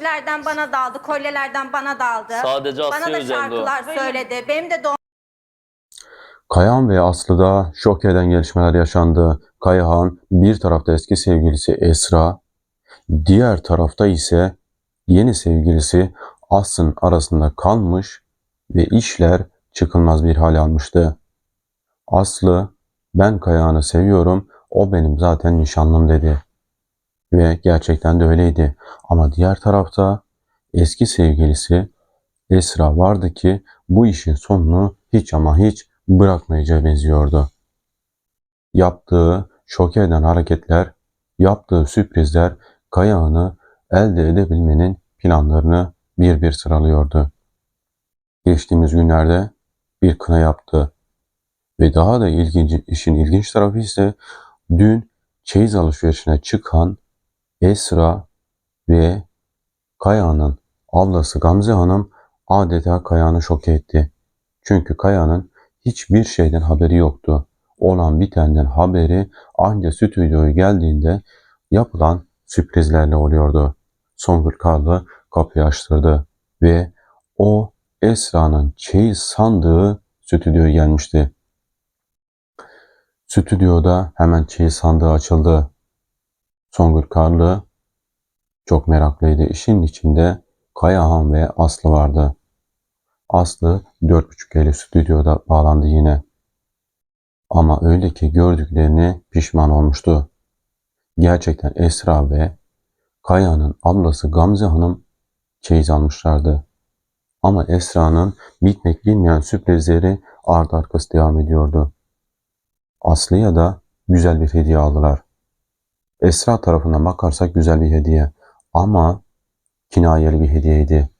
yüzüklerden bana daldı, kolyelerden bana daldı. Sadece bana Aslı'ya da özendi o. şarkılar söyledi. Benim de doğum Kayahan ve Aslı'da şok eden gelişmeler yaşandı. Kayahan bir tarafta eski sevgilisi Esra, diğer tarafta ise yeni sevgilisi Aslı'nın arasında kalmış ve işler çıkılmaz bir hal almıştı. Aslı, ben Kayahan'ı seviyorum, o benim zaten nişanlım dedi. Ve gerçekten de öyleydi. Ama diğer tarafta eski sevgilisi Esra vardı ki bu işin sonunu hiç ama hiç bırakmayacağı benziyordu. Yaptığı şok eden hareketler, yaptığı sürprizler Kayahan'ı elde edebilmenin planlarını bir bir sıralıyordu. Geçtiğimiz günlerde bir kına yaptı. Ve daha da ilginç, işin ilginç tarafı ise dün çeyiz alışverişine çıkan Esra ve Kayahan'ın ablası Gamze Hanım adeta Kayahan'ı şok etti. Çünkü Kaya'nın hiçbir şeyden haberi yoktu. Olan bitenden haberi ancak stüdyoya geldiğinde yapılan sürprizlerle oluyordu. Songül Karlı kapıyı açtırdı ve o Esra'nın çeyiz sandığı stüdyoya gelmişti. Stüdyoda hemen çeyiz sandığı açıldı. Songül Karlı çok meraklıydı. İşin içinde Kayahan ve Aslı vardı. Aslı 4.5 ile stüdyoda bağlandı yine. Ama öyle ki gördüklerini pişman olmuştu. Gerçekten Esra ve Kaya'nın ablası Gamze Hanım çeyiz almışlardı. Ama Esra'nın bitmek bilmeyen sürprizleri ardı arkası devam ediyordu. Aslı'ya da güzel bir hediye aldılar. Esra tarafından bakarsak güzel bir hediye ama kinayeli bir hediyeydi.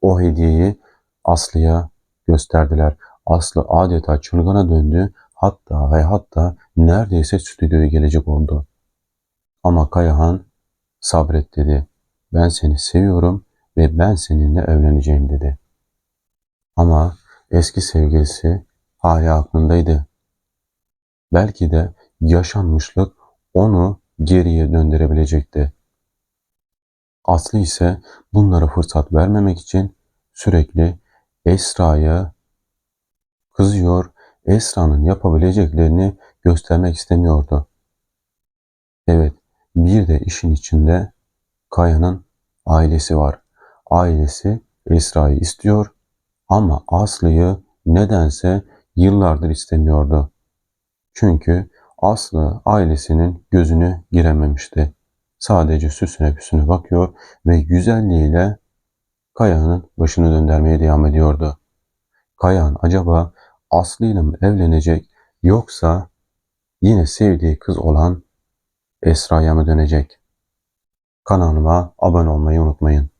O hediyeyi Aslı'ya gösterdiler. Aslı adeta çılgına döndü. Hatta ve hatta neredeyse stüdyoya gelecek oldu. Ama Kayahan sabret dedi. Ben seni seviyorum ve ben seninle evleneceğim dedi. Ama eski sevgilisi hala aklındaydı. Belki de yaşanmışlık onu geriye döndürebilecekti. Aslı ise bunlara fırsat vermemek için sürekli Esra'ya kızıyor, Esra'nın yapabileceklerini göstermek istemiyordu. Evet, bir de işin içinde Kaya'nın ailesi var. Ailesi Esra'yı istiyor ama Aslı'yı nedense yıllardır istemiyordu. Çünkü Aslı ailesinin gözünü girememişti. Sadece süsüne püsüne bakıyor ve güzelliğiyle Kaya'nın başını döndürmeye devam ediyordu. Kayahan acaba Aslı ile mi evlenecek yoksa yine sevdiği kız olan Esra'ya mı dönecek? Kanalıma abone olmayı unutmayın.